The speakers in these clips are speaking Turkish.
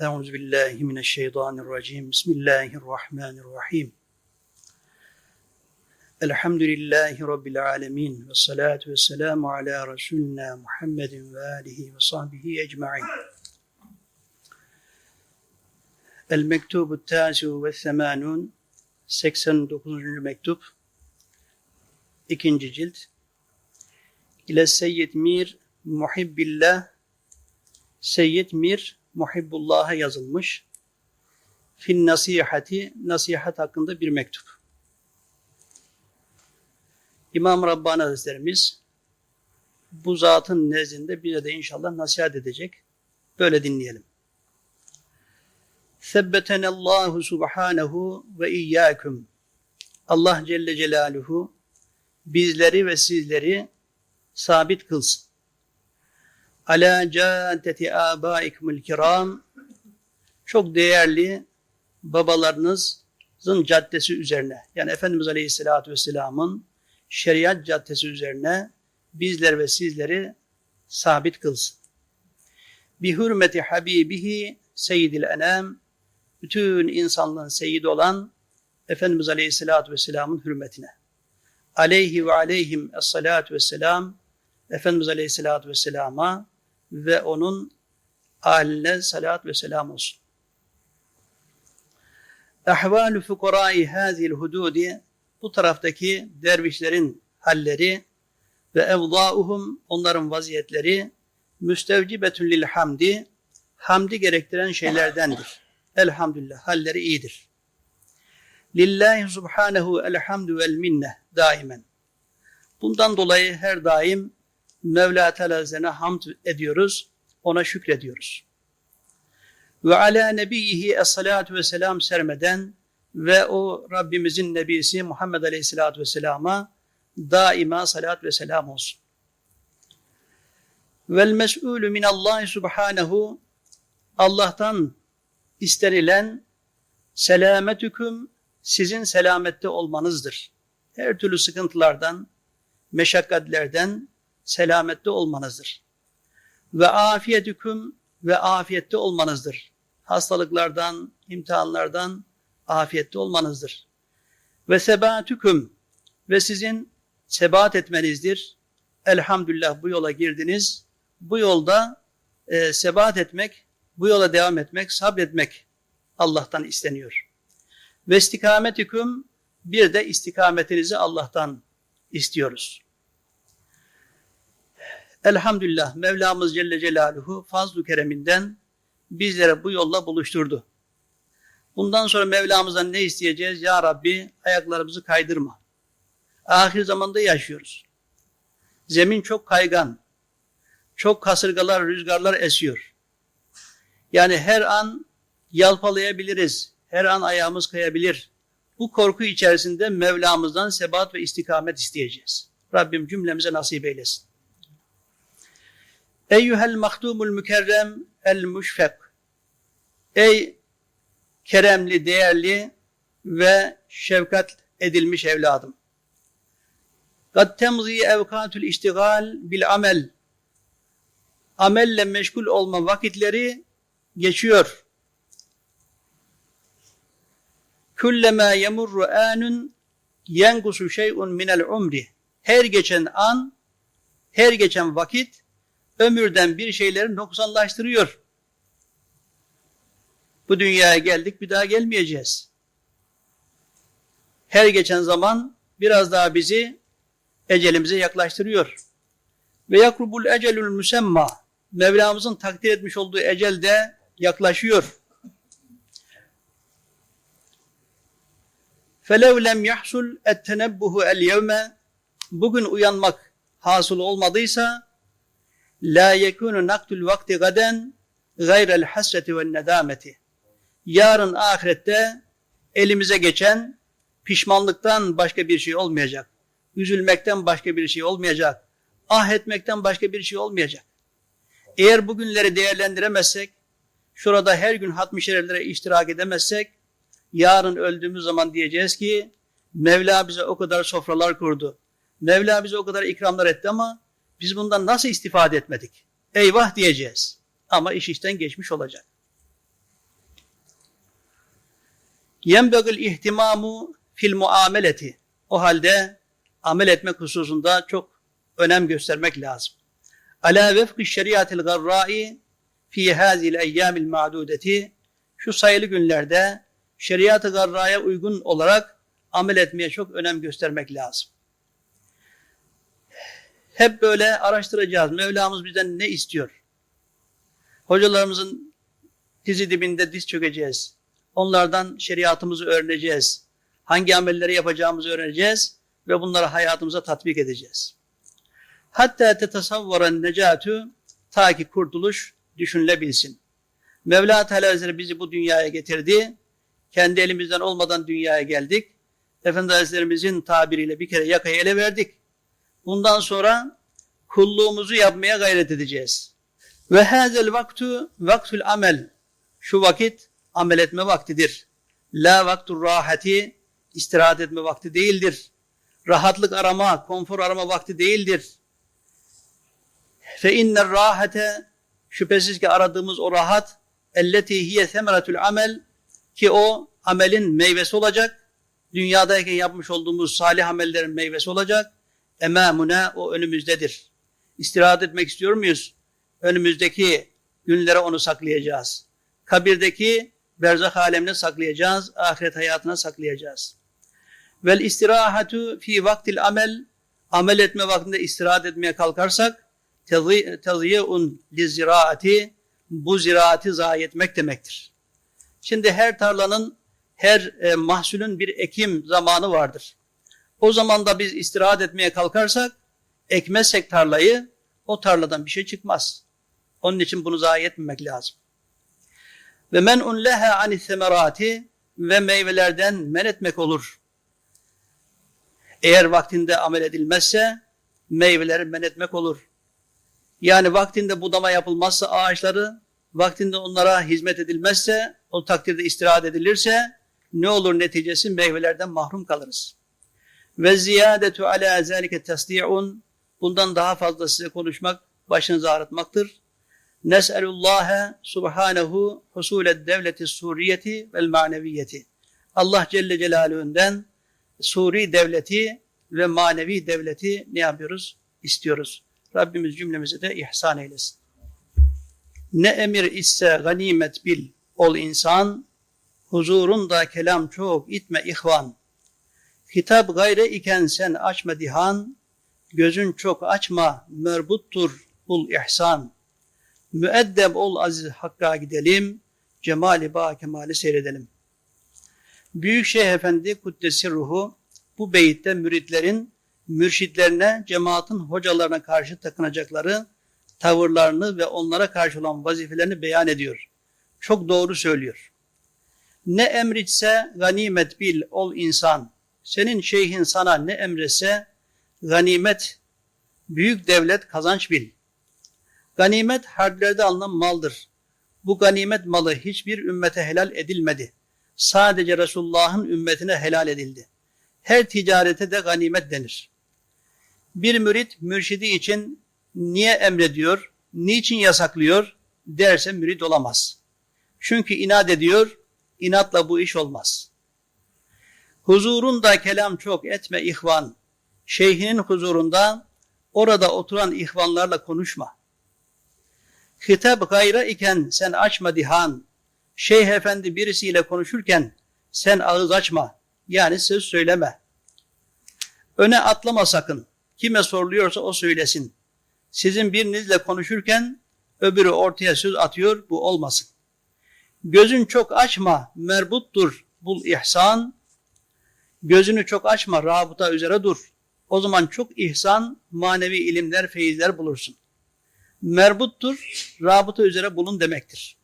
Euzu billahi mineşşeytanirracim. Bismillahirrahmanirrahim. Elhamdülillahi Rabbil alemin. Ve salatu ve selamu ala Resulina Muhammedin ve alihi ve sahbihi ecma'in. El mektubu tâsiu ve semânun 89. mektup ikinci cilt ile Seyyid Mir Muhibbillah Seyyid Mir Muhibbullah'a yazılmış Fin Nasihati Nasihat hakkında bir mektup. İmam Rabbani Hazretlerimiz bu zatın nezdinde bize de inşallah nasihat edecek. Böyle dinleyelim. Sebbetenallahu subhanehu ve iyyâküm. Allah Celle Celaluhu bizleri ve sizleri sabit kılsın. Ala caddeti abaikumul kiram çok değerli babalarınızın caddesi üzerine yani Efendimiz Aleyhisselatü Vesselam'ın şeriat caddesi üzerine bizler ve sizleri sabit kılsın. Bi hürmeti habibihi seyyidil enam bütün insanlığın seyyidi olan Efendimiz Aleyhisselatü Vesselam'ın hürmetine. Aleyhi ve aleyhim esselatu vesselam Efendimiz Aleyhisselatü Vesselam'a ve onun aline salat ve selam olsun. Ehvalü fukarai hazil hududi bu taraftaki dervişlerin halleri ve evdauhum onların vaziyetleri müstevcibetün lil hamdi hamdi gerektiren şeylerdendir. Elhamdülillah halleri iyidir. Lillahi subhanehu elhamdü vel minne daimen. Bundan dolayı her daim Mevla Teala hamd ediyoruz, ona şükrediyoruz. Ve ala nebiyyihi es-salatu ve selam sermeden ve o Rabbimizin nebisi Muhammed Aleyhisselatü Vesselam'a daima salat ve selam olsun. Vel mes'ulü minallahi subhanehu Allah'tan isterilen selametüküm sizin selamette olmanızdır. Her türlü sıkıntılardan, meşakkatlerden selamette olmanızdır. Ve afiyetüküm ve afiyette olmanızdır. Hastalıklardan, imtihanlardan afiyette olmanızdır. Ve sebatüküm ve sizin sebat etmenizdir. Elhamdülillah bu yola girdiniz. Bu yolda e, sebat etmek, bu yola devam etmek, sabretmek Allah'tan isteniyor. Ve istikametüküm bir de istikametinizi Allah'tan istiyoruz. Elhamdülillah Mevlamız Celle Celaluhu fazl-ı kereminden bizlere bu yolla buluşturdu. Bundan sonra Mevlamızdan ne isteyeceğiz? Ya Rabbi ayaklarımızı kaydırma. Ahir zamanda yaşıyoruz. Zemin çok kaygan. Çok kasırgalar, rüzgarlar esiyor. Yani her an yalpalayabiliriz. Her an ayağımız kayabilir. Bu korku içerisinde Mevlamızdan sebat ve istikamet isteyeceğiz. Rabbim cümlemize nasip eylesin. Eyyuhel mahdumul mükerrem el müşfek. Ey keremli, değerli ve şefkat edilmiş evladım. Kad temzi evkatül iştigal bil amel. Amelle meşgul olma vakitleri geçiyor. Kullema yemurru anun yengusu şey'un minel umri. Her geçen an, her geçen vakit ömürden bir şeyleri noksanlaştırıyor. Bu dünyaya geldik bir daha gelmeyeceğiz. Her geçen zaman biraz daha bizi ecelimize yaklaştırıyor. Ve yakrubul ecelül müsemma Mevlamızın takdir etmiş olduğu ecel de yaklaşıyor. فَلَوْ لَمْ يَحْسُلْ اَتْتَنَبُّهُ الْيَوْمَ Bugün uyanmak hasıl olmadıysa La yekunu naktul vakti gaden gayrel hasreti ve nedameti. Yarın ahirette elimize geçen pişmanlıktan başka bir şey olmayacak. Üzülmekten başka bir şey olmayacak. Ah etmekten başka bir şey olmayacak. Eğer bugünleri değerlendiremezsek, şurada her gün hatmi şereflere iştirak edemezsek, yarın öldüğümüz zaman diyeceğiz ki, Mevla bize o kadar sofralar kurdu. Mevla bize o kadar ikramlar etti ama biz bundan nasıl istifade etmedik? Eyvah diyeceğiz. Ama iş işten geçmiş olacak. Yenbegül ihtimamu fil muameleti. O halde amel etmek hususunda çok önem göstermek lazım. Ala vefkı şeriatil garra'i fi hazil eyyamil ma'dudeti. Şu sayılı günlerde şeriat-ı garraya uygun olarak amel etmeye çok önem göstermek lazım. Hep böyle araştıracağız. Mevlamız bizden ne istiyor? Hocalarımızın dizi dibinde diz çökeceğiz. Onlardan şeriatımızı öğreneceğiz. Hangi amelleri yapacağımızı öğreneceğiz ve bunları hayatımıza tatbik edeceğiz. Hatta tetasavvaran necatü ta ki kurtuluş düşünülebilsin. Mevla Teala Hazretleri bizi bu dünyaya getirdi. Kendi elimizden olmadan dünyaya geldik. Efendi Hazretlerimizin tabiriyle bir kere yakayı ele verdik. Bundan sonra kulluğumuzu yapmaya gayret edeceğiz. Ve hazel vaktu vaktul amel. Şu vakit amel etme vaktidir. La vaktur rahati istirahat etme vakti değildir. Rahatlık arama, konfor arama vakti değildir. Fe inner rahate şüphesiz ki aradığımız o rahat elleti hiye semeratul amel ki o amelin meyvesi olacak. Dünyadayken yapmış olduğumuz salih amellerin meyvesi olacak. Emamuna o önümüzdedir. İstirahat etmek istiyor muyuz? Önümüzdeki günlere onu saklayacağız. Kabirdeki berzah alemine saklayacağız. Ahiret hayatına saklayacağız. Vel istirahatu fi vaktil amel amel etme vaktinde istirahat etmeye kalkarsak tezyi'un li ziraati bu ziraati zayi etmek demektir. Şimdi her tarlanın, her e, mahsulün bir ekim zamanı vardır. O zaman da biz istirahat etmeye kalkarsak, ekmezsek tarlayı, o tarladan bir şey çıkmaz. Onun için bunu zayi etmemek lazım. Ve men unleha ani semerati ve meyvelerden men etmek olur. Eğer vaktinde amel edilmezse meyveleri men etmek olur. Yani vaktinde budama yapılmazsa ağaçları, vaktinde onlara hizmet edilmezse, o takdirde istirahat edilirse ne olur neticesi meyvelerden mahrum kalırız. Ve ziyadetu ala zalike tasdi'un bundan daha fazla size konuşmak başınızı ağrıtmaktır. Nes'elullâhe subhanehu husuled devleti suriyeti vel maneviyeti. Allah Celle Celaluhu'ndan Suri devleti ve manevi devleti ne yapıyoruz? İstiyoruz. Rabbimiz cümlemize de ihsan eylesin. Ne emir ise ganimet bil ol insan, huzurunda kelam çok itme ihvan. Hitap gayre iken sen açma dihan, gözün çok açma merbuttur bul ihsan. Müeddeb ol aziz hakka gidelim, cemali ba kemali seyredelim. Büyük Şeyh Efendi Kuddesi Ruhu bu beyitte müritlerin mürşitlerine, cemaatin hocalarına karşı takınacakları tavırlarını ve onlara karşı olan vazifelerini beyan ediyor. Çok doğru söylüyor. Ne emritse ganimet bil ol insan. Senin şeyhin sana ne emretse ganimet, büyük devlet kazanç bil. Ganimet harplerde alınan maldır. Bu ganimet malı hiçbir ümmete helal edilmedi. Sadece Resulullah'ın ümmetine helal edildi. Her ticarete de ganimet denir. Bir mürit mürşidi için niye emrediyor, niçin yasaklıyor derse mürit olamaz. Çünkü inat ediyor, inatla bu iş olmaz. Huzurunda kelam çok etme ihvan. Şeyhinin huzurunda orada oturan ihvanlarla konuşma. Hitap gayra iken sen açma dihan. Şeyh efendi birisiyle konuşurken sen ağız açma. Yani söz söyleme. Öne atlama sakın. Kime soruluyorsa o söylesin. Sizin birinizle konuşurken öbürü ortaya söz atıyor, bu olmasın. Gözün çok açma, merbuttur bul ihsan. Gözünü çok açma, rabıta üzere dur. O zaman çok ihsan, manevi ilimler, feyizler bulursun. Merbuttur, rabıta üzere bulun demektir.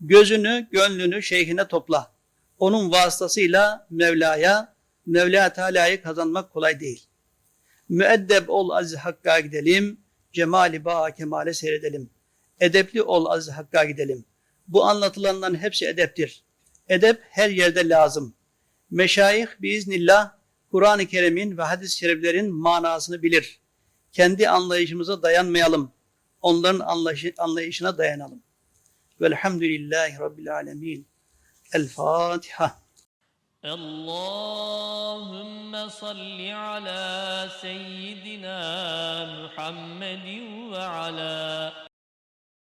Gözünü, gönlünü şeyhine topla. Onun vasıtasıyla Mevla'ya, Mevla Teala'yı kazanmak kolay değil. Müeddeb ol aziz Hakk'a gidelim, cemali ba kemale seyredelim. Edepli ol aziz Hakk'a gidelim. Bu anlatılanların hepsi edeptir. Edep her yerde lazım. Meşayih biiznillah Kur'an-ı Kerim'in ve hadis-i şeriflerin manasını bilir. Kendi anlayışımıza dayanmayalım. Onların anlayışına dayanalım. Velhamdülillahi Rabbil Alemin. El Fatiha. اللهم صل على سيدنا محمد وعلى